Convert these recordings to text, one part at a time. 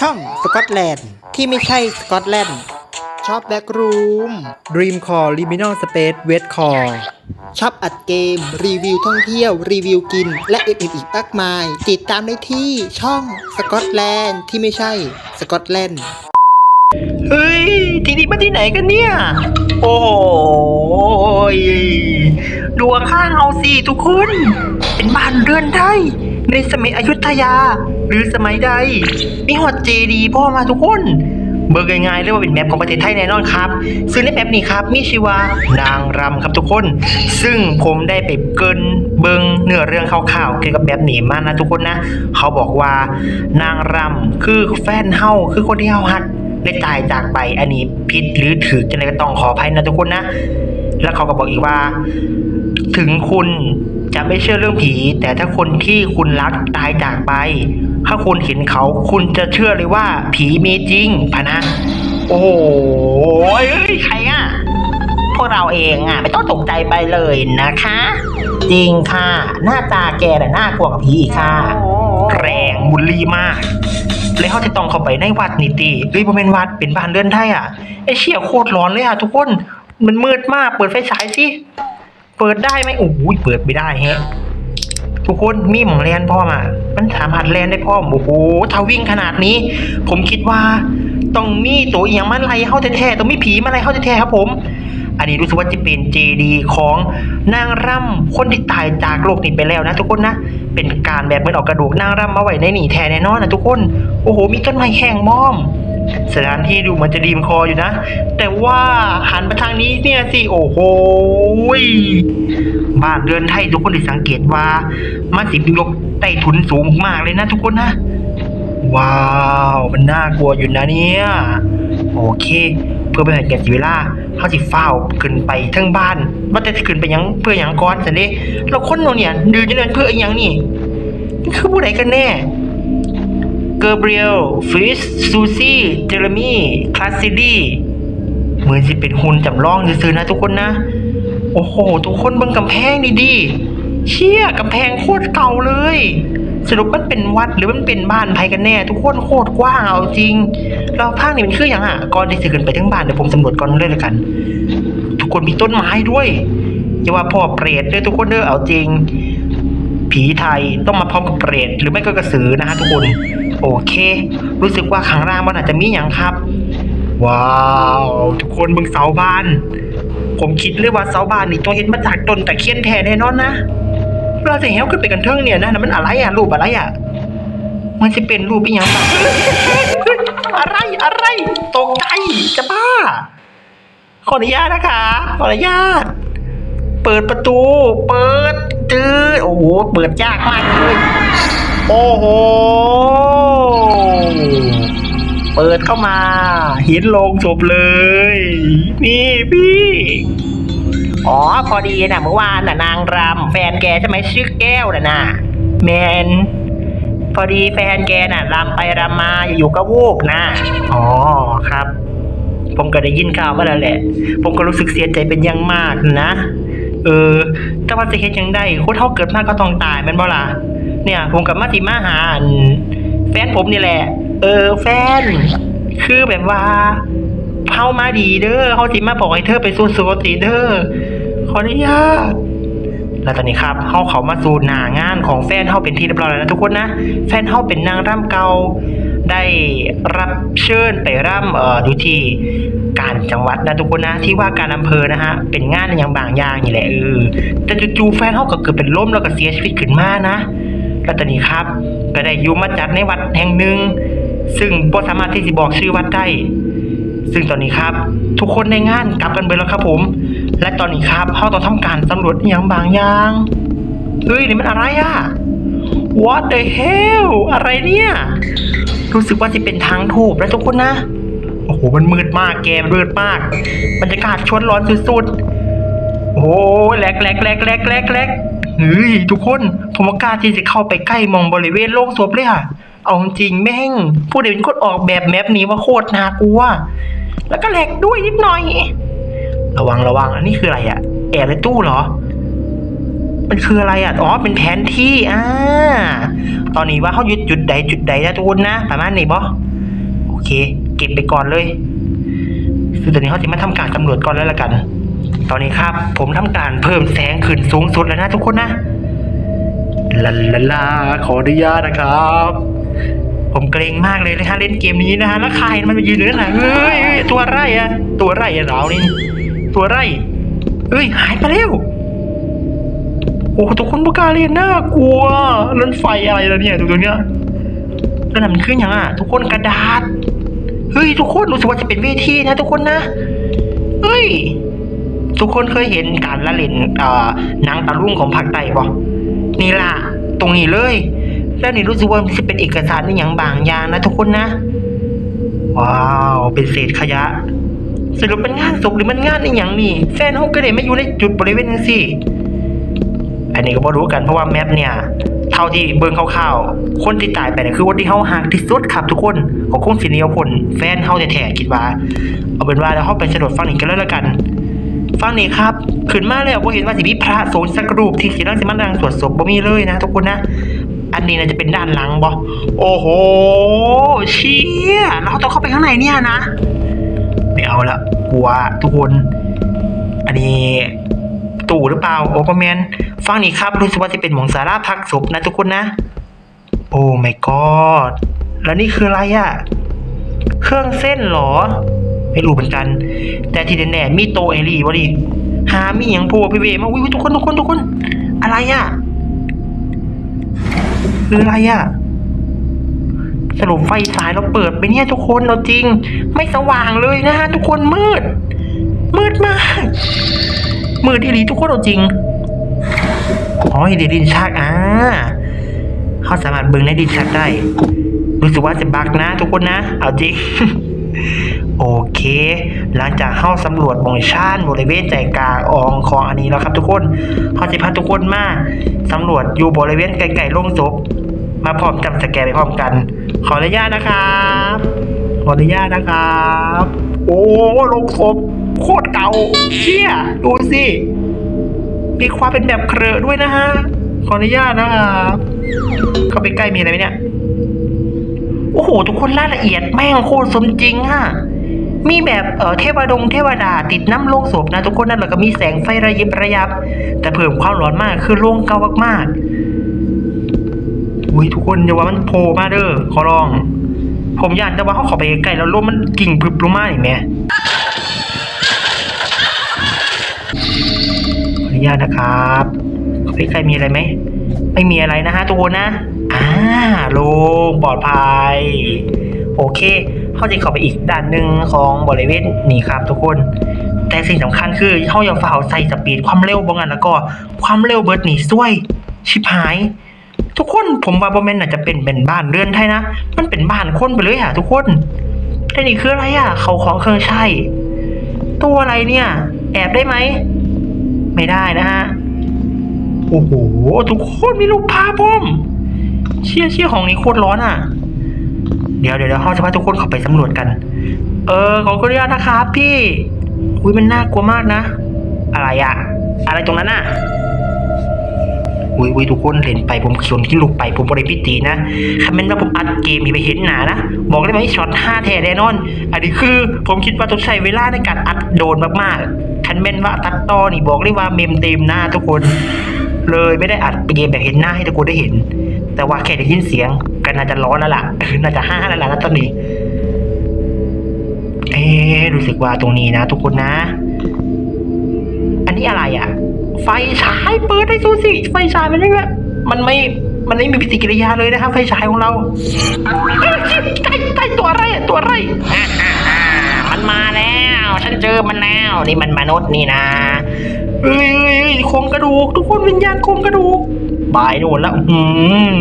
ช่องสกอตแลนด์ที่ไม่ใช่สกอตแลนด์ชอบแบ็กรูม Dream Core Liminal Space Wet Core ชอบอัดเกม รีวิวท่องเที่ยว รีวิวกิน และอื่นๆอีกมากมาย ติดตามได้ที่ช่องสกอตแลนด์ที่ไม่ใช่สกอตแลนด์ เฮ้ย ที่นี่มาที่ไหนกันเนี่ย โอ้ยดวงข้างเอาสิทุกคน เป็นบ้านเรือนไทย ในสมัยอยุธยา หรือสมัยใด มีหอดเจดีพ่อมาทุกคนเบิกง่ายๆเรียกว่าเป็นแมปของประเทศไทยแน่นอนครับ ซึ่งในแมปนี้ครับมีชื่อว่านางรำครับทุกคน ซึ่งผมได้ไปเกินเบิงเนื้อเรื่องคร่าวๆเกี่ยวกับแบบนี้มานะทุกคนนะ เขาบอกว่านางรำคือแฟนเฮาคือคนที่เฮาฮักได้ตายจากไปอันนี้ผิดหรือถือจะอะไรก็ต้องขออภัยนะทุกคนนะ แล้วเขาก็บอกอีกว่า ถึงคุณ จะไม่เชื่อเรื่องผี แต่ถ้าคนที่คุณรักตายจากไป ถ้าคุณเห็นเขาคุณจะเชื่อเลยว่าผีมีจริงพะนะ โอ้โหเอ้ยใครอะ พวกเราเองอะ ไม่ต้องตกใจไปเลยนะคะ จริงค่ะ หน้าตาแกน่ะน่ากลัวกับผีอีกค่ะ แรงบุลลีมากแล้วเขาจะต้องเข้าไปในวัดนิติเฮ้ยบ่เป็นวัดเป็นบ้านเรือนไทยอะไอเชี่ยโคตรร้อนเลยอะทุกคน มันมืดมากเปิดไฟฉายสิ เปิดได้ไหมโอ้ยเปิดไม่ได้แฮะทุกคนมีหมองแลนพร้อมอะมันสามารถแลนได้พร้อมโอ้โหถ้าวิ่งขนาดนี้ ผมคิดว่าต้องมีตัวเอียงมาไล่เข้าแท้ๆต้องมีผีมาไล่เข้าแท้ๆครับผม อันนี้รู้สึกว่าจะเป็นเจดีของนางรำคนที่ตายจากโลกนี้ไปแล้วนะ ทุกคนนะ เป็นการแบบมือนออกกระดูกนางรำมาไว้ในหนีแทนแน่นอนนะทุกคน โอ้โห มีต้นไม้แห้งม้อม สถานที่ดูเหมือนจะดีมคออยู่นะ แต่ว่าหันมาทางนี้เนี่ยสิ โอ้โหบ้านเรือนไทยทุกคนได้สังเกตว่า มันสิยกใต้ถุนสูงมากเลยนะทุกคนนะ ว้าว มันน่ากลัวอยู่นะเนี่ย โอเค เพื่อเป็นให้แก่เสีเวลาเขาสิฟ้าขึ้นไปทั้งบ้าน ว่าจะขึ้นไปยังเพื่อหยังก่อนสันเด้เราคนเราเนี่ยดืนจะเดินเพื่ออีหยังนี่คือผู้ใดกันแน่ เกอร์เบรียลฟิสซูซี่เจเรมี่คลาสซิดี้เหมือนสิเป็นหุ่นจำลองซื่อๆนะทุกคนนะ โอ้โห ทุกคนเบิ่งกำแพงนี่ดิเชี่ยกำแพงโคตรเก่าเลย สรุปมันเป็นวัดหรือมันเป็นบ้านใครกันแน่ ทุกคนโคตรกว้างเอาจริง เราภาคนี่มันคืออย่างอะก่อนที่จะขึ้นไปทั้งบ้านเดี๋ยวผมสำรวจก่อนเลยละกัน ทุกคนมีต้นไม้ด้วยอย่าว่าพ่อเปรตเลยทุกคนเด้อเอาจริงผีไทยต้องมาพร้อมกับเปรตหรือไม่ก็กระสือนะฮะทุกคน โอเค รู้สึกว่าข้างล่างมันอาจจะมีอย่างครับ ว้าวทุกคนเบิ่งเสาบ้าน ผมคิดเลยว่าเสาบ้านนี่ต้องเห็นมาจากต้นตะเคียนแท้แน่นอนนะเราจะเห็นขึ้นไปกันเทิงเนี่ยนะมันอะไรอะรูปอะไรอะมันจะเป็นรูปอีหยังแบบอะไรอะไรตกใจจะบ้าขออนุญาตนะคะขออนุญาต เปิดประตู เปิดจืดโอ้โห เปิดยากมากเลย โอ้โห เปิดเข้ามา เห็นโลงศพเลย นี่พี่ อ๋อ พอดีนะเมื่อวานน่ะนางรำแฟนแกใช่ไหมชื่อแก้วน่ะนะแมนพอดีแฟนแกน่ะรำไปรำมาอยู่ก็วูบนะอ๋อครับ ผมก็ได้ยินข่าวมาแล้วแหละ ผมก็รู้สึกเสียใจเป็นอย่างมากนะ เออ แต่ว่าจะเฮ็ดยังได้คนเท่าเกิดมาก็ต้องตายแมันบ่ล่ะเนี่ย ผมกับมาติมาหาอันแฟนผมนี่แหละ เออ แฟน คือแบบว่าเฮามาดีเด้อเฮาสิมาบอกให้เธอไปสู่สุคติเด้อขออนุญาตแล้วตอนนี้ครับเฮาเขามาสู่หน้างานของแฟนเฮาเป็นที่เรียบร้อยแล้วนะทุกคนนะ แฟนเฮาเป็นนางร่ำเก่า ได้รับเชิญไปร่ำเอ่อดูที่การจังหวัดนะทุกคนนะที่ว่าการอำเภอนะฮะเป็นงานอย่างบางอย่างนี่แหละเออแต่จู่ๆแฟนเฮาก็เกิดเป็นล้มแล้วก็เสียชีวิตขึ้นมานะแล้วตอนนี้ครับ ก็ได้ยูมาจัดในวัดแห่งหนึ่งซึ่งบ่สามารถที่จะบอกชื่อวัดได้ซึ่งตอนนี้ครับ ทุกคนในงานกลับกันไปแล้วครับผม และตอนนี้ครับเขาต้องทำการสำรวจอย่างบางอย่างเฮ้ยนี่มันอะไรอะ What the hell อะไรเนี่ย รู้สึกว่าจะเป็นทางถูกแล้วทุกคนนะ โอ้โห มันมืดมากแกมนมืดมาก บรรยากาศชวนร้อนสุดๆ โอ้โหแหลกแหลกแหลกแหลกแหลกแหลกเฮ้ยทุกคนผมว่ากล้าที่จะเข้าไปใกล้มองบริเวณโล่งศพเลยอะเอาจริงแม่ง ผู้เดียวเป็นคนออกแบบแมปนี้ว่าโคตรน่ากลัว แล้วก็แหลกด้วยนิดหน่อย ระวังระวังอันนี้คืออะไรอะแอบในตู้เหรอ มันคืออะไรอะ อ๋อ เป็นแผนที่ อ่า ตอนนี้ว่าเขาหยุดจุดใดจุดใดนะทุกคนนะ ประมาณนี้บอเค เก็บไปก่อนเลยคือตอนนี้เขาจะมาทำการสำรวจก่อนแล้วละกัน ตอนนี้ครับ ผมทำการเพิ่มแสงขึ้นสูงสุดแล้วนะทุกคนนะลาลาลาขออนุญาตนะครับ ผมเกรงมากเลยนะฮะเล่นเกมนี้นะฮะแล้วใครมันมายืนอยู่นั่นน่ะเฮ้ยตัวไรอะตัวไรอะเรานี่ตัวไรเฮ้ยหายไปแล้ว โอ้ทุกคนพวกกาเล่นน่ากลัวนั่นไฟอะไรแล้วเนี่ยตรงเนี้ยแล้วนั่นมันขึ้นยังอะ ทุกคนกระดาษ เฮ้ย ทุกคนรู้สึกว่าจะเป็นเวทีนะ ทุกคนนะ เฮ้ย ทุกคนเคยเห็นการละเล่นเอ่อหนังตะลุ่งของภาคใต้ปะนี่ล่ะ ตรงนี้เลย แล้วนี่รู้สึกว่ามันจะเป็นเอกสารในอย่างบางอย่างนะ ทุกคนนะ ว้าว เป็นเศษขยะสรุปเป็นงานศพหรือมันงานในอย่างนี่แฟนเขาก็เลยไม่อยู่ในจุดบริเวณนั้นสิ อันนี้ก็บ่รู้กันเพราะว่าแมปเนี่ยเท่าที่เบิ่งคร่าวๆ คนที่ตายไปเนี่ยคือคนที่เฮาหักที่สุดครับทุกคนของคงสิเนียวผลแฟนเฮาแท้ๆคิดว่า เอาเป็นว่าแล้วเฮาไปสะดดฟังอีกกันเลยละกันฟังนี่ครับขึ้นมาแล้วบ่เห็นว่าสิมีพระสงฆ์สักรูปที่สิรังสิมันดังสวดศพบ่มีเลยนะทุกคนนะ อันนี้น่าจะเป็นด้านหลังบ่โอ้โหเชี่ยเราต้องเข้าไปข้างในเนี่ยนะไม่เอาละกลัวทุกคน อันนี้ ตู่หรือเปล่า โอ้ปแมนฟังนี่ครับ รู้สึกว่าจะเป็นหมองสาราพักศพนะทุกคนนะ โอ้ my god แล้วนี่คืออะไรอะเครื่องเส้นหรอ ไม่รู้เหมือนกัน แต่ที่แน่ๆมีโตเอรี่วะดิหามีอย่างพัวพี่เวมาอุ้ยทุกคนทุกคนทุกคน อะไรอะคืออะไรอะสรุปไฟสายเราเปิดไปเนี่ยทุกคนเราจริง ไม่สว่างเลยนะฮะทุกคนมืด มืดมาก มืดที่ลีทุกคนเอาจริงอ๋อเห็นในดินชักอ่าเขาสามารถเบิ่งในดินชักได้ รู้สึกว่าจะบักนะ ทุกคนนะ เอาจริง โอเค หลังจากเข้าสำรวจบงชานบริเวณใจกลางองของอันนี้แล้วครับ ทุกคนเขาจะพาทุกคนมาสำรวจอยู่บริเวณไกลๆโล่งศพมาพร้อมจำสแกนไปพร้อมกัน ขออนุญาตนะครับ ขออนุญาตนะครับ โอ้โลงศพโคตรเก่าเชี่ยดูสิมีความเป็นแบบเครอด้วยนะฮะ ขออนุญาตนะครับเข้าไปใกล้มีอะไรไหมเนี่ย โอ้โห ทุกคนรายละเอียดแม่งโคตรสมจริงอะมีแบบเออเทวดงเทวดาติดน้ำโลงศพนะ ทุกคนนั่นแล้วก็มีแสงไฟระยิบระยับ แต่เพิ่มความร้อนมากคือโล่งเก่ามากๆอุ้ยทุกคนอย่าว่ามันโผล่มาเด้อขอร้อง ผมอยากจะว่าเขาเขอไปใกล้ๆแล้วลมมันกิ่งพึบลงมาหนิแม่ขออนุญาตนะครับเข้าไปใกล้มีอะไรไหม ไม่มีอะไรนะฮะทุกคนนะ อ่าโลงปลอดภัย โอเค เขาจเข้าไปอีกด้านหนึ่งของบริเวณนี่ครับทุกคนแต่สิ่งสำคัญคือเขาอย่าฝ่าใส่สปีดความเร็วบางอันแล้วก็ ความเร็วเบิร์ดนี่ช่วย ชิบหาย ทุกคนผมว่าบอมเมนอาจจะเป็นเป็นบ้านเรือนไทยนะ มันเป็นบ้านคนไปเลยอะทุกคนแต่นี่คืออะไรอะเขาของเครื่องใช้ ตัวอะไรเนี่ย แอบได้ไหม ไม่ได้นะฮะ โอ้โห ทุกคนมีรูปภาพผมเชี่ยเชี่ยของนี้โคตรร้อนอะ เดี๋ยวเดี๋ยวเดี๋ยวเราจะพาทุกคนเข้าไปสำรวจกัน เออขออนุญาตนะครับพี่ อุ้ยมันน่ากลัวมากนะ อะไรอะอะไรตรงนั้นอะ อุ้ยอุ้ยทุกคนเล่นไปผมชนที่ลูกไปผมบริพิตีนะคำเมนว่าผมอัดเกมมีไปเห็นหนานะ บอกได้ไหมช็อตห้าแท้แน่นอน อันนี้คือผมคิดว่าต้องใช้เวลาในการอัดโดนมากๆคันเมนว่าตัดต่อนี่บอกเลยว่าเมมเต็มหน้าทุกคน เลยไม่ได้อัดเกมแบบเห็นหน้าให้ทุกคนได้เห็น แต่ว่าแค่ได้ยินเสียงก็น่าจะร้อนแล้วล่ะน่าจะห้าแล้วล่ะตอนนี้เอ๊รู้สึกว่าตรงนี้นะ ทุกคนนะ อันนี้อะไรอะ ไฟฉายเปิดได้ดูสิไฟฉายมันไม่แบบมันไม่มันไม่มีปฏิกิริยาเลยนะครับไฟฉายของเราเอ้ยใต้ใต้ตัวอะไรอะตัวอะไร มันมาแล้ว ฉันเจอมันแล้ว นี่มันมนุษย์นี่นะเอ้ยเอ้ยเอ้ยโครงกระดูก ทุกคนวิญญาณโครงกระดูกบายโน่นแล้วอืม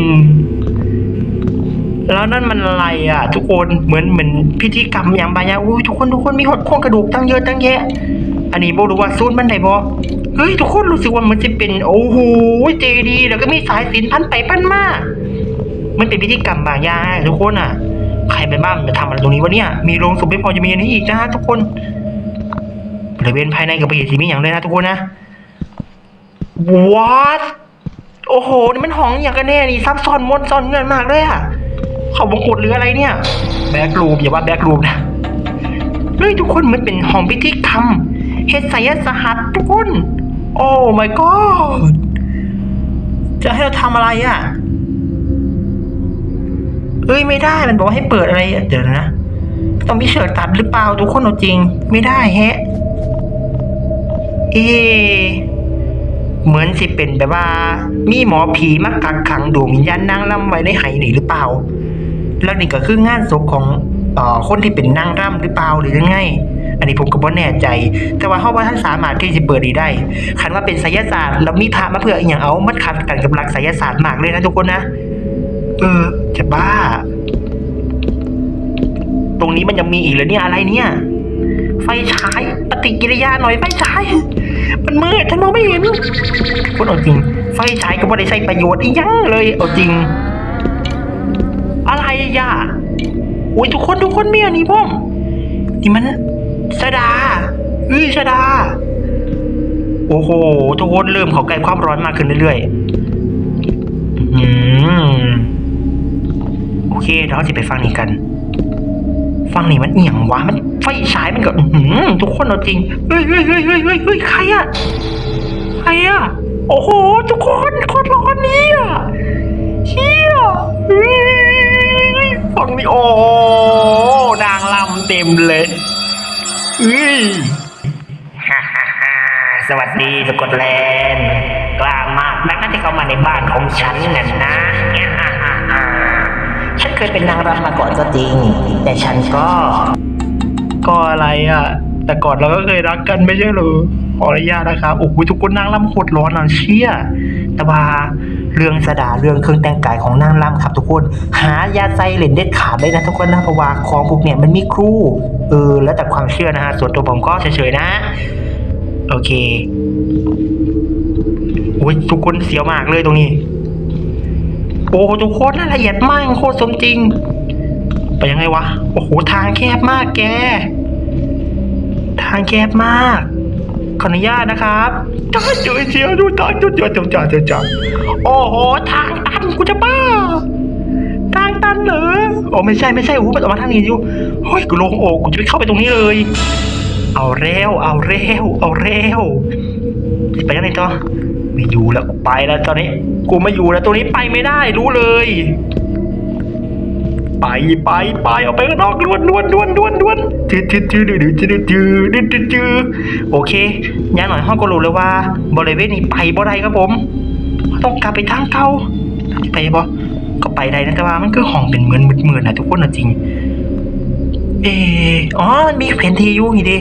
แล้วนั่นมันอะไรอะ ทุกคนเหมือนเหมือนพิธีกรรมอย่างบายาอุ้ยทุกคนทุกคนมีโครงกระดูกตั้งเยอะตั้งแยะ อันนี้บอกรู้ว่าซูนมันไหนบอเฮ้ยทุกคนรู้สึกว่ามันจะเป็นโอ้โหเจดี แล้วก็มีสายสินพันไปพันมามันเป็นพิธีกรรมบางอย่างทุกคนอะ ใครไปบ้างจะทำอะไรตรงนี้วะเนี่ย มีโรงศพไม่พอจะมีอันนี้อีกนะฮะทุกคนบริเวณภายในกับไปเห็นสีมีอย่างเลยนะทุกคนนะ what โอ้โห นี่มันห้องอย่างกันแน่นี่ซับซ้อนมนซ้อนเงินมากเลยอะเขาวงกดหรืออะไรเนี่ย แบ็กรูมอย่าว่าแบ็กรูมนะ เฮ้ยทุกคนมันเป็นห้องพิธีกรรม เฮ็ดไสยศาสตร์ทุกคน โอ้ my god จะให้เราทำอะไรอะ เอ้ยไม่ได้มันบอกว่าให้เปิดอะไรอะเดี๋ยวนะ ต้องมีเชิดตัดหรือเปล่าทุกคนเอาจริง ไม่ได้แฮะ เอ เหมือนสิเป็นแบบว่า มีหมอผีมากักขังดวงวิญญาณนางร่ำไว้ในไหหนีหรือเปล่า แล้วนี่ก็คืองานศพของอ่อคนที่เป็นนางร่ำหรือเปล่าหรือยังไง อันนี้ผมก็บ่แน่ใจ แต่ว่าเฮาว่าท่านสามารถที่จะเปิดนี้ได้ คันว่าเป็นไสยศาสตร์แล้วมีพระมาเพื่ออีหยังเอามันขัดกันกับหลักไสยศาสตร์มากเลยนะทุกคนนะ เออ จะบ้า ตรงนี้มันยังมีอีกเหรอเนี่ยอะไรเนี่ย ไฟฉายปฏิกิริยาหน่อยไฟฉาย มันมืดฉันมองไม่เห็นพูดเอาจริง ไฟฉายก็ไม่ได้ใช้ประโยชน์อีหยังเลยเอาจริง อะไรอะย่าอุ้ยทุกคนทุกคนมีอันนี้พ่อมนี่มัน ชดาเฮ้ยชดา โอ้โห ทุกคนเริ่มเขอใกลความร้อนมากขึ้นเรื่อยๆอืมโอเคเราจะไปฟังนี้กันฟังนี่มันเอียงวะมันไฟฉายมันก็ทุกคนเอาจริงเฮ้ยเฮ้ยเฮ้ยเฮ้ยเฮ้ยใครอะใครอะโอ้โห ทุกคนโคตรร้อนนี่อะเขี้ยฟังนี่โอ้นางลำเต็มเลย ฮ้ยฮ่าฮ่าฮ่าสวัสดีสกอตแลนด์กล้ามากนักนะที่เข้ามาในบ้านของฉันน่ะนะฮ่าฮ่าฮ่าฉันเคยเป็นนางรำมาก่อนก็จริง แต่ฉันก็ ก็อะไรอะ แต่ก่อนเราก็เคยรักกันไม่ใช่หรอขออนุญาตนะครับโอ้โหทุกคนนางลำโคตรร้อนอะเชี่ยแต่ว่า เรื่องสดาเรื่องเครื่องแต่งกายของนางลำครับทุกคน หายาใจเลนเด็ดขาดเลยนะทุกคนนะเพราะว่าของพวกเนี่ยมันมีครูเออแล้วแต่ความเชื่อนะฮะส่วนตัวผมก็เฉยๆนะ โอเคโอ้ยทุกคนเสียวมากเลยตรงนี้โอ้โหทุกคนราละเอียดมากโคตรสมจริง ไปยังไงวะ โอ้โห ทางแคบมากแก ทางแคบมาก ขออนุญาตนะครับจ้าเจอเชียวดูตาจุดจุดจุดจุดจุดจุดโอ้โหทางตันกูจะบ้า ทางตันเหรอโอ้ไม่ใช่ไม่ใช่โอ้มันออกมาทางนี้อยู่เฮ้ยกูโลงอกกูจะไปเข้าไปตรงนี้เลย เอาเร็วเอาเร็วเอาเร็วไปยังไงต่อไม่อยู่แล้วกูไปแล้วตอนนี้ กูไม่อยู่แล้วตัวนี้ไปไม่ได้รู้เลย ไปไปไปออกไปข้างนอกด่วนด่วนด่วนด่วนด่วนจืดจืดจืดจืดจืดจืดจืดจืดจืดโอเคย่าหน่อยห้องก็รู้เลยว่า บริเวณนี้ไปบ่ได้ครับผม ต้องกลับไปทางเก่าไปบ่ก็ไปได้นะแต่ว่ามันคือห้องเป็นเหมือนมืดๆนะทุกคนนะจริง เอออ๋อมันมีแผนที่อยู่นี่ดิ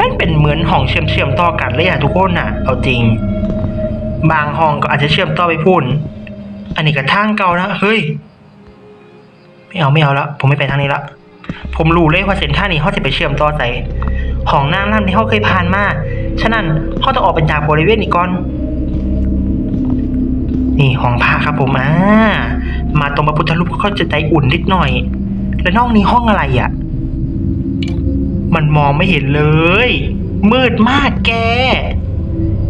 มันเป็นเหมือนห้องเชื่อมเชื่อมๆต่อกันเลยอะทุกคนน่ะ เอาจริง บางห้องก็อาจจะเชื่อมต่อไปพุ่น อันนี้ก็ทางเก่านะเฮ้ย ไม่เอาไม่เอาละผมไม่ไปทางนี้ละ ผมรู้เลยว่าเส้นทางนี้เขาจะไปเชื่อมต่อใส่ห้องน้ำน้ำที่เขาเคยผ่านมา ฉะนั้นเขาต้องออกไปจากบริเวณนี้ก่อน นี่ห้องพระครับผมอ่ามาตรงพระพุทธรูปเขาจะใจอุ่นนิดหน่อย แล้วนอกนี้ห้องอะไรอะ มันมองไม่เห็นเลย มืดมากแก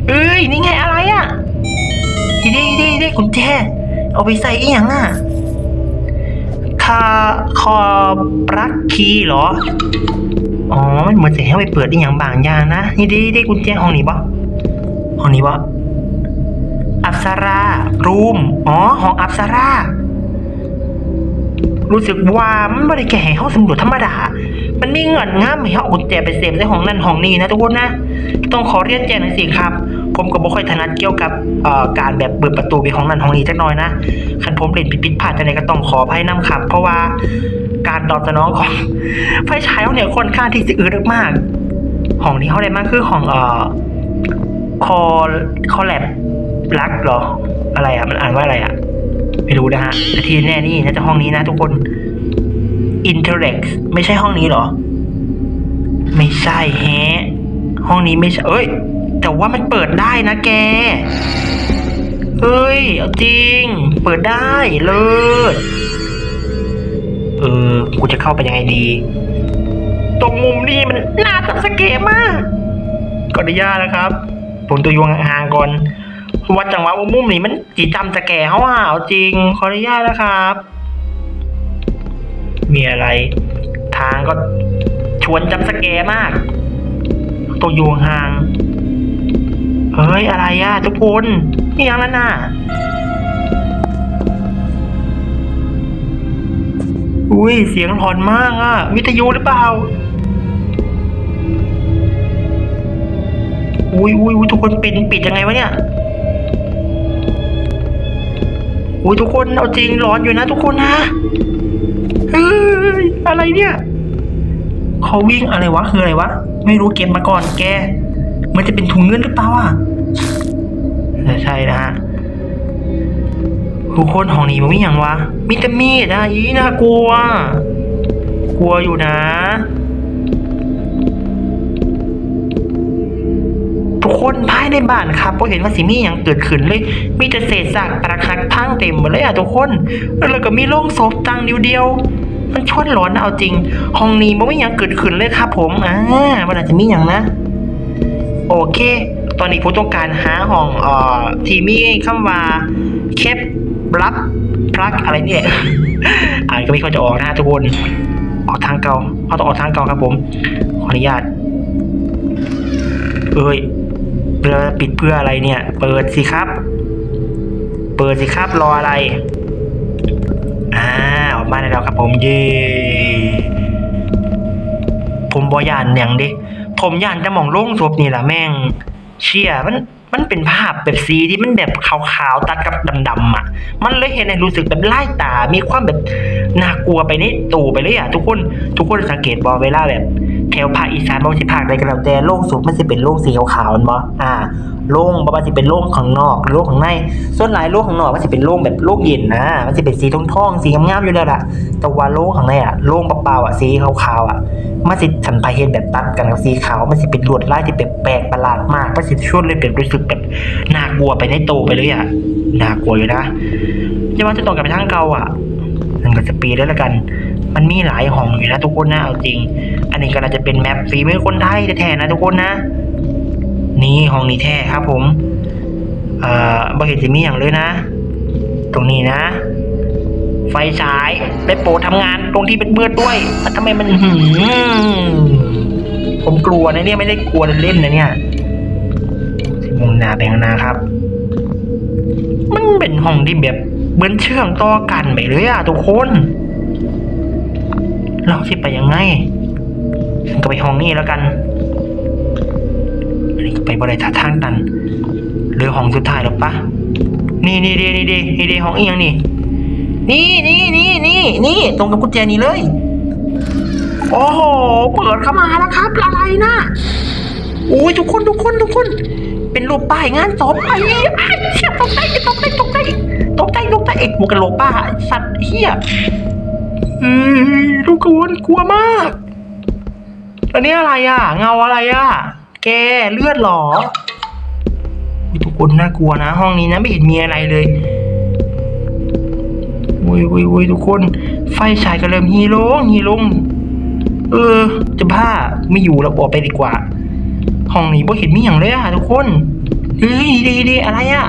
เอ้ย นี่ไงอะไรอะดีดีดีดีกุญแจ เอาไปใส่อีหยังอะคาคอปรักคีย์เหรอ อ๋อ มันเหมือนจะให้ไปเปิดอีหยังบางอย่างนะ นี่ดีดีกุญแจห้องนี้ปะห้องนี้ปะอัปสรารูม อ๋อ ห้องอัปสรารู้สึกว่ามันไม่ได้แก่ห้องสำรวจธรรมดา มันมีเงื่อนงำให้เอากุญแจไปเสียบในห้องนั่นห้องนี้นะทุกคนนะ ต้องขอเรียนแจ้งหน่อยสิครับ ผมก็บ่ค่อยถนัดเกี่ยวกับการแบบเปิดประตูไปห้องนั่นห้องนี้จักหน่อยนะคันผมเล่นผิดพลาดจังไดก็ต้องขออภัยนํครับ เพราะว่าการตอบสนองของไฟฉายเขาเนี่ยค่อนข้างที่จะอืดมากห้องนี้เขาได้มากคือห้องเอ่อคอคอแลบลักเหรอ อะไรอะ มันอ่านว่าอะไรอะ ไม่รู้นะฮะแต่ทีแน่นี่น่าจะห้องนี้นะทุกคน Interact ไม่ใช่ห้องนี้เหรอ ไม่ใช่แฮะ ห้องนี้ไม่ใช่ เอ้ย แต่ว่ามันเปิดได้นะแก เฮ้ยเอาจริง เปิดได้เลิศเออ กูจะเข้าไปยังไงดี ตรงมุมนี้มันน่าจับสงเกตมากก็อนุญาตนะครับ ผมตัวยวงห่างก่อนว่าจังหวะว่ามุมนี้มันจีจำจะแก่เขาอะเอาจริง ขออนุญาตนะครับ มีอะไร ทางก็ชวนจำสแกมาก ตัวยู่ห่าง เฮ้ย อะไรอะทุกคนนี่ยังแล้วน่ะอุ้ย เสียงหลอนมากอะ วิทยุหรือเปล่าอุ้ยอุ้ยอุ้ยทุกคนปิดปิดยังไงวะเนี่ยอุ้ยทุกคนเอาจริงร้อนอยู่นะทุกคนนะเฮ้ยอะไรเนี่ยเขาวิ่งอะไรวะคืออะไรวะ ไม่รู้เก็บมาก่อนแก มันจะเป็นถุงเงินหรือเปล่าอะ ใช่นะฮะทุกคนห้องนี้มันมีอย่างวะ มีแต่มีดอะอีน่ากลัว กลัวอยู่นะ ทุกคนภายในบ้านครับพอเห็นว่าสิมีอย่างเกิดขึ้นเลย มีแต่เศษซากปรักหักทั้งเต็มหมดเลยอะทุกคน แล้วก็มีโล่งศพตังเดียวเดียวมันชวนหลอนเอาจริง ห้องนี้มันไม่อย่างเกิดขึ้นเลยครับผม อ่ามันอาจจะมีอย่างนะ โอเค ตอนนี้ผมต้องการหาห้องเอ่อที่มีคำว่าแคปรับพลักอะไรเนี่ยอ่านก็ไม่ค่อยจะออกนะฮะทุกคนออกทางเก่าเอาต้องออกทางเก่าครับผม ขออนุญาต เอ้ยเราปิดเพื่ออะไรเนี่ย เปิดสิครับ เปิดสิครับรออะไร อ่าออกมาได้แล้วครับผมเย่ผมบอยานอย่างดิ ผมยานจะมองโล่งศพนี่แหละแม่ง เชี่ยมันมันเป็นภาพแบบสีที่มันแบบขาวๆตัดกับดำๆอะ มันเลยเห็นให้รู้สึกแบบไล่ตา มีความแบบน่ากลัวไปในตู่ไปเลยอะทุกคนทุกคนสังเกตบอเวลาแบบ แถวภาคอีสานบางทีภาคใดก็แล้วแต่โล่งสุดมันจะเป็นโล่งสีขาวๆม่นบออ่า โล่งบ่ว่าสิเป็นโล่งข้างนอกหรือโล่งข้างใน ส่วนหลายโล่งข้างนอกมันสิเป็นโล่งแบบโล่งเย็นนะ มันสิเป็นสีทองๆสีงามๆอยู่แล้วล่ะ แต่ว่าโล่งข้างในอะโล่งเปล่าๆอะสีขาวๆอะมันสิสันไปเห็นแบบตัดกันกับสีขาวมันสิเป็นลวดลายที่แปลกประหลาดมากมันสิชวนเลยเป็นรู้สึกแบบน่ากลัวไปในโตไปเลยอะน่ากลัวอยู่นะยาว่าจะตรงกับไปทางเก่าอะนั่นก็จะปีแล้วละกัน มันมีหลายห้องอยู่นะทุกคนนะ เอาจริง อันนี้ก็น่าจะเป็นแมปฝีมือคนไทยแท้ๆนะทุกคนนะ นี่ห้องนี้แท้ครับผมเอ่อบ่เห็นจะมีอย่างเลยนะ ตรงนี้นะ ไฟฉายได้โปรดทำงานตรงที่เป็นเบือดด้วยทำไมมันหืมผมกลัวนะเนี่ยไม่ได้กลัวเล่นนะเนี่ยมุงหนาแบงนาครับ มันเป็นห้องที่แบบเหมือนเชื่อมต่อกันไปเลยอะทุกคน เราสิไปยังไงก็ไปห้องนี้แล้วกัน ไปบริษัททางตันเหรือห้องสุดท้ายหรอปะนี่นี่ดีนี่ดีนี่ดีห้องเอียงนี่ นี่นี่นี่นี่นี่ตรงกับกุญแจนี้เลย โอ้โหเปิดเข้ามาแล้วครับ อะไรนะโอ้ยทุกคนทุกคนทุกคน เป็นรูปป้ายงานศพไอ้ไอ้เชี่ยตกใจตกใจตกใจตกใจตกใจไอ้หมวกกันโลป้าสัตว์เฮียเฮ้ยทุกคนกลัวมากแล้วนี่อะไรอะ เงาอะไรอะ แกเลือดหรอทุกคนน่ากลัวนะ ห้องนี้นะไม่เห็นมีอะไรเลยวุ้ยวุ้ยวุ้ยทุกคน ไฟฉายก็เริ่มฮีโร่ฮีโร่เออ จะบ้าไม่อยู่แล้วออกไปดีกว่า ห้องนี้บ่เห็นมีอย่างเลยอะทุกคนเฮ้ยดีดีอะไรอะ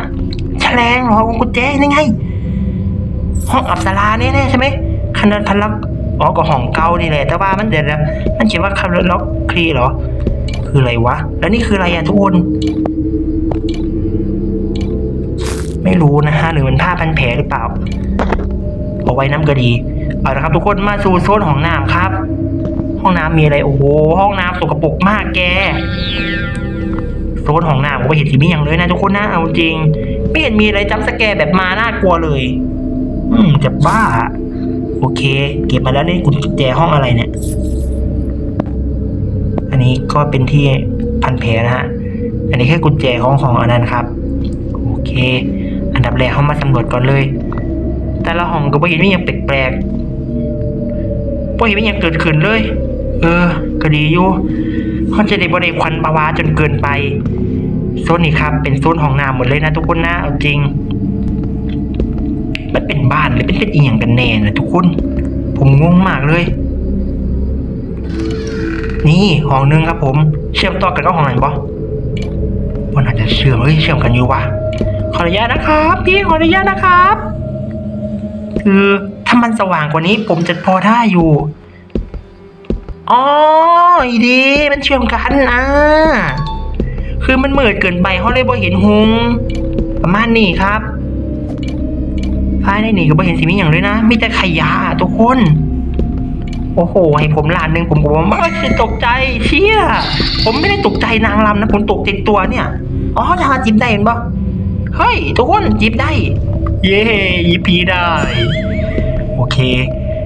แฉลงหรอวงกุญแจนี่ไง ห้องอับสราแน่ๆใช่ไหมคันนั้นพันล็อกอ๋อก็ห้องเก่านี่แหละ แต่ว่ามันเดี๋ยวนะมันเขียนว่าคันล็อกคลีเหรอ คืออะไรวะ แล้วนี่คืออะไรอะทุกคน ไม่รู้นะฮะหรือมันผ้าพันแผลหรือเปล่าเอาไว้น้ำก็ดี เอาละครับ ทุกคนมาสู่โซนของน้ำครับ ห้องน้ำมีอะไรโอ้โหห้องน้ำสกปรกมากแกโซนของน้ำผมไม่เห็นสีมีอย่างเลยนะทุกคนนะเอาจริง ไม่เห็นมีอะไรจำสแกร์แบบมาน่ากลัวเลย อืมจะบ้า โอเค เก็บมาแล้วนี่กุญแจห้องอะไรเนี่ย นนี้ก็เป็นที่พันแผลนะฮะ อันนี้แค่กุญแจของของอันนั้นครับ โอเค อันดับแรกเข้ามาสำรวจก่อนเลย แต่ละห้องก็ไม่เห็นมีอย่างแปลกๆไม่เห็นมีอย่างเกิดขึ้นเลย เออ ก็ดีอยู่เขาจะได้บริควันประวาจนเกินไปโซนนี้ครับ เป็นโซนห้องน้ำหมดเลยนะทุกคนนะ เอาจริง มันเป็นบ้านหรือเป็นเป็นอีหยังกันแน่นะทุกคน ผมงงมากเลย นี่ห้องหนึงครับผม เชื่อมต่อกันกับห้องไหนบ่มันอาจจะเชื่อมเฮ้ยเชื่อมกันอยู่วะขออนุญาตนะครับ พี่ขออนุญาตนะครับ คือถ้ามันสว่างกว่านี้ ผมจะพอได้อยู่อ๋อดีมันเชื่อมกันนะคือมันมืดเกินไปเขาเลยบ่เห็นหงประมาณนี้ครับภายในนี่ก็บ่เห็นสิมีอย่างเลยนะมีแต่ขยะทุกคน โอ้โหให้ผมล้านหนึ่งผมก็บอกว่าไม่ตกใจเชี่ยผมไม่ได้ตกใจนางรำนะ ผมตกใจตัวเนี่ยอ๋อทาจิบได้เห็นปะเฮ้ยทุกคนจิบได้ เย้ยิบผีได้ โอเค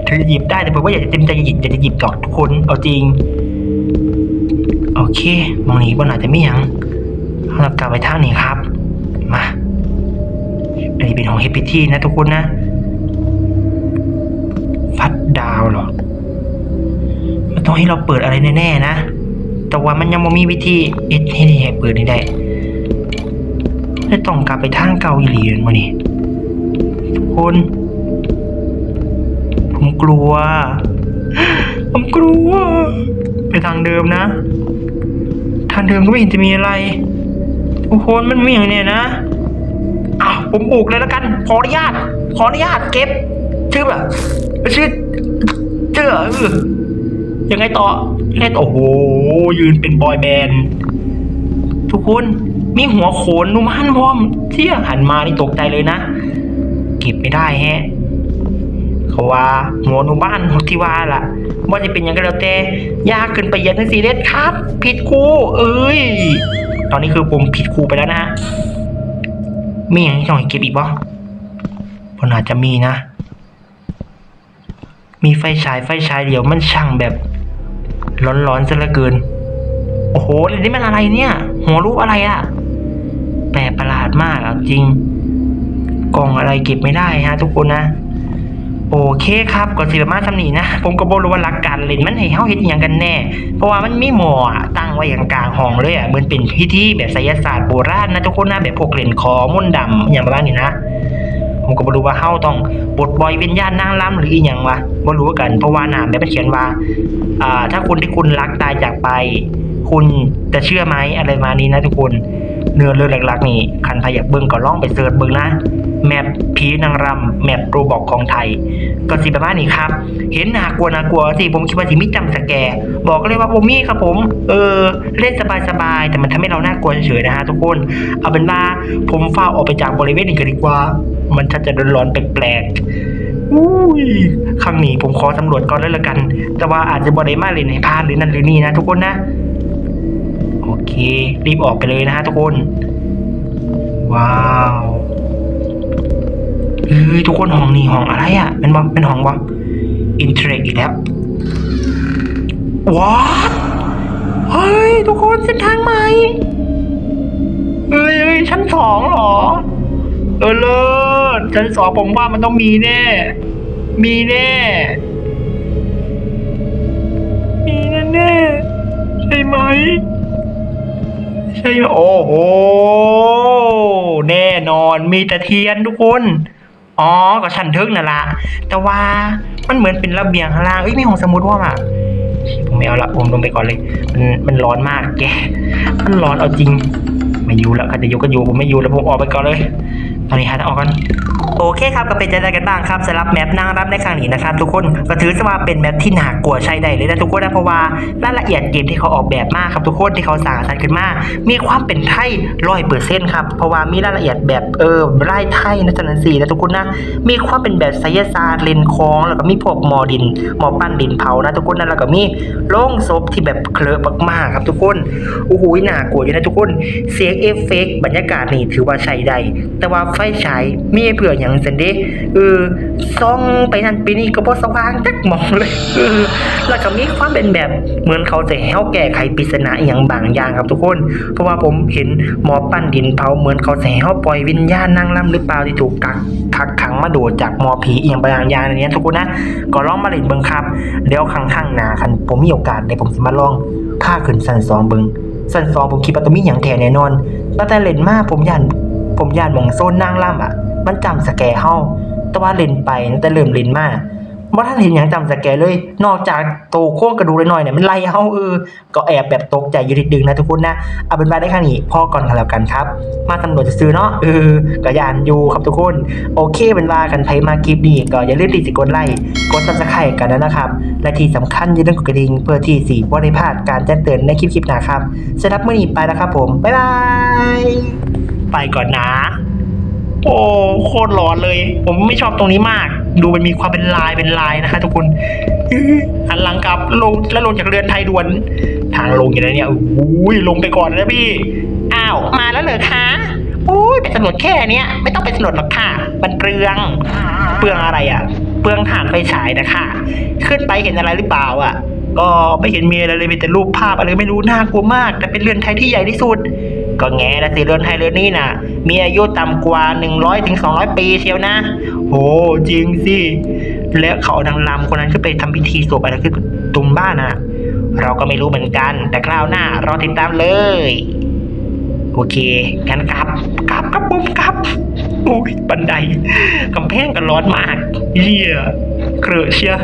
เธอจะหยิบได้แต่ผมว่าอยากจะเต็มใจหยิบอยากจะหยิบดอกทุกคนเอาจริง โอเคมองนี้บนอาจจะไม่ยังเรากลับไปทางนี้ครับ มาอันนี้เป็นของเฮปปี้ที่นะทุกคนนะ ฟัดดาวเหรอ มันต้องให้เราเปิดอะไรแน่ๆนะ แต่ว่ามันยังไม่มีวิธีเอ็ดให้ให้เปิดนี่ได้จะต้องกลับไปทางเก่าอีหลีมานี่ทุกคน ผมกลัว ผมกลัว ไปทางเดิมนะ ทางเดิมก็ไม่เห็นจะมีอะไรทุกคนมันมีอย่างเนี้ยนะอ้าวผมบุกเลยแล้วกัน ขออนุญาต ขออนุญาตเก็บชื่อแบบชื่อเจ้อเออ ยังไงต่อเล่นโอ้โห ยืนเป็นบอยแบนด์ทุกคนมีหัวโขนนุมันพร้อมเที่ยหันมานี่ตกใจเลยนะ เก็บไม่ได้แฮะเขาว่าหัวหนูบ้านที่ว่าล่ะ ว่าจะเป็นย่างก็แล้วแต่ยากเกินไปอยันทั้งสี่เด็ดครับ ผิดครูเอ้ย ตอนนี้คือผมผิดครูไปแล้วนะมีอย่างที่ต้องเก็บอีกบ่พอน่าจะมีนะ มีไฟฉายไฟฉายเดียวมันช่างแบบ ร้อนๆซะเหลือเกิน โอ้โหนี่มันอะไรเนี่ย หัวรูปอะไรอะแปลกประหลาดมากอะจริง กล่องอะไรเก็บไม่ได้ฮะ ทุกคนนะโอเคครับก่อนสิประมาณทำนีนะ ผมก็บรู้ว่าหลักการเล่นมันให้เฮาเฮ็ดอหย่างกันแน่ เพราะว่ามันมีหมออตั้งไว้อย่างกลางห้องเลยอะเหมือนเป็นพิธีแบบไสยศาสตร์โบราณนะทุกคนนะแบบพวกเล่นคอมนต์ดำอย่างประมาณนี้นะ ผมก็บ่รู้ว่าเฮาต้องปลดปล่อยวิญญาณนางรำหรืออีหยังวะบ่รู้กันเพราะว่าหน้าแบบมันเขียนว่าอ่า ถ้าคุณที่คุณรักตายจากไป คุณจะเชื่อไหมอะไรมานี้นะทุกคนเนื้อเรื่องหลักๆนี่คันใครอยากเบิ่งก็ลองไปเสิร์ชเบิ่งนะ แมปผีนางรำแมปโรบอกของไทย ก็สิประมาณนี้ครับ เห็นน่ากลัวน่ากลัวสิผมคิดว่าสิมิจำสแกร์บอกเลยว่าผมมี่ครับผม เออเล่นสบายๆแต่มันทำให้เราน่ากลัวเฉยๆนะฮะทุกคน เอาเป็นว่าผมฟ้าออกไปจากบริเวณนี้กันดีกว่า มันชัดจะร้อนๆแปลกๆอุ้ยครั้งนี้ผมขอสำรวจก่อนเลยละกัน แต่ว่าอาจจะบริมาเลยในพาดหรือนั่นหรือนี่นะทุกคนนะโอเค รีบออกไปเลยนะฮะทุกคน ว้าว เฮ้ยทุกคนห้องนี้ห้องอะไรอะเป็นบ่เป็นห้องบ่อินเทรอีกแล้วว้าเฮ้ยทุกคนเส้นทางใหม่เฮ้ยชั้นสองเหรอ เออเลิศชั้นสองผมว่ามันต้องมีแน่ มีแน่ มีแน่แน่ใช่ไหมใช่ไหมโอ้โหแน่นอนมีแต่เทียนทุกคน อ๋อก็ชั้นทึกนั่นละแต่ว่ามันเหมือนเป็นระเบียงข้างล่างเอ้ยมีห้องสมุดว่ามาผมไม่เอาละผมลงไปก่อนเลย มันมันร้อนมากแกมันร้อนเอาจริง ไม่อยู่แล้วใครจะอยู่ก็อยู่ผมไม่อยู่แล้วผมออกไปก่อนเลย ตอนนี้หาทางออกกันโอเคครับก็เป็นใจกันบ้างครับสำหรับแมปนางรับในครั้งนี้นะครับทุกคนก็ถือว่าเป็นแมปที่น่ากลัวใช้ได้เลยนะทุกคนนะเพราะว่ารายละเอียดเกมที่เขาออกแบบมากครับทุกคนที่เขาสร้างสรรค์ขึ้นมา มีความเป็นไทยร้อยเปอร์เซ็นต์ครับเพราะว่ามีรายละเอียดแบบเออไร่ไทยนะจันทร์สีนะทุกคนนะมีความเป็นแบบไสยศาสตร์เลนคองแล้วก็มีพวกหมอดินหมอปั้นดินเผานะทุกคนนะแล้วก็มีโล่งศพที่แบบเคลอะมากๆครับทุกคนโอ้โหน่ากลัวอยู่นะทุกคนเสียงเอฟเฟกต์บรรยากาศนี่ถือว่าใช้ได้แต่ว่าไฟฉายมีเผื่ออย่างสันเดเออซ่องไปนั่นไปนี่ก็บ่สว่างจักมองเลยเออแล้วก็มีความเป็นแบบเหมือนเขาจะให้เฮาแก้ไขปริศนาอย่างบางอย่างครับทุกคน เพราะว่าผมเห็นหมอปั้นดินเผาเหมือนเขาจะให้เฮาปล่อยวิญญาณนางรำหรือเปล่าที่ถูกกักขักขังมาโดดจากหมอผีเอียงบางอย่างอย่างนี้ทุกคนนะก็ลองมาเล่นเบิ่งครับเดี๋ยวข้างๆหน้าคันผมมีโอกาสเดี๋ยวผมสิมาลองพาขึ้นชั้นสองเบิ่งชั้นสองผมคิดว่าต้องมีหยังแท้แน่นอนตั้งแต่เล่นมาผมย่าน ผมยานมองโซนนางรำอะ มันจำสแกเฮาแต่ว่าเล่นไปตั้งแต่เริ่มเล่นมาว่าท่านเห็นอย่างจำสแกเลย นอกจากโตโค้งกระดูกเลยหน่อยเนี่ยมันไล่เอาเออ ก็แอบแบบตกใจอยู่นิดนึงนะทุกคนนะเอาเป็นว่าได้แค่นี้พ่อก่อนกันแล้วกันครับ มาตำรวจจะซื้อเนาะเออก็ยานอยู่ครับทุกคน โอเคเป็นว่ากันไพมาคลิปนี้ก็อย่าลืมติดสิกดไลค์กดซับสไครต์กันนะครับ และที่สำคัญอย่าลืมกดกระดิ่งเพื่อที่สีบ่ได้พลาดการแจ้งเตือนในคลิปคลิปหน้าครับสำหรับมื้อนี้ไปแล้วครับผมบ๊ายบาย ไปก่อนนะ โอ้โคตรร้อนเลย ผมไม่ชอบตรงนี้มาก ดูมันมีความเป็นลายเป็นลายนะคะทุกคนอันหลังกลับลงแล้วลงจากเรือนไทยด่วน ทางลงอย่างไรเนี่ยอุ้ยลงไปก่อนนะพี่ อ้าวมาแล้วเหรอคะอุ้ยเป็นตำรวจแค่เนี้ยไม่ต้องเป็นตำรวจหรอกค่ะ มันเปลือง เปลืองอะไรอะ เปลืองถ่านไฟฉายนะคะ ขึ้นไปเห็นอะไรหรือเปล่าอะ ก็ไม่เห็นมีอะไรเลยมีแต่รูปภาพอะไรไม่รู้น่ากลัวมาก แต่เป็นเรือนไทยที่ใหญ่ที่สุด ก็แง่นะสิเรือนไทยเรือนนี้น่ะ มีอายุต่ำกว่า 100ถึง200ปีเชียวนะ โหจริงสิ แล้วเขาเอานางรำคนนั้นขึ้นไปทำพิธีศพอะไรขึ้นตรงบ้านน่ะ เราก็ไม่รู้เหมือนกัน แต่คราวหน้ารอติดตามเลย โอเค งั้นกลับกลับครับผมกลับโอ้ยบันไดกำแพงก็ร้อนมากเยี่ยเครอะเชีย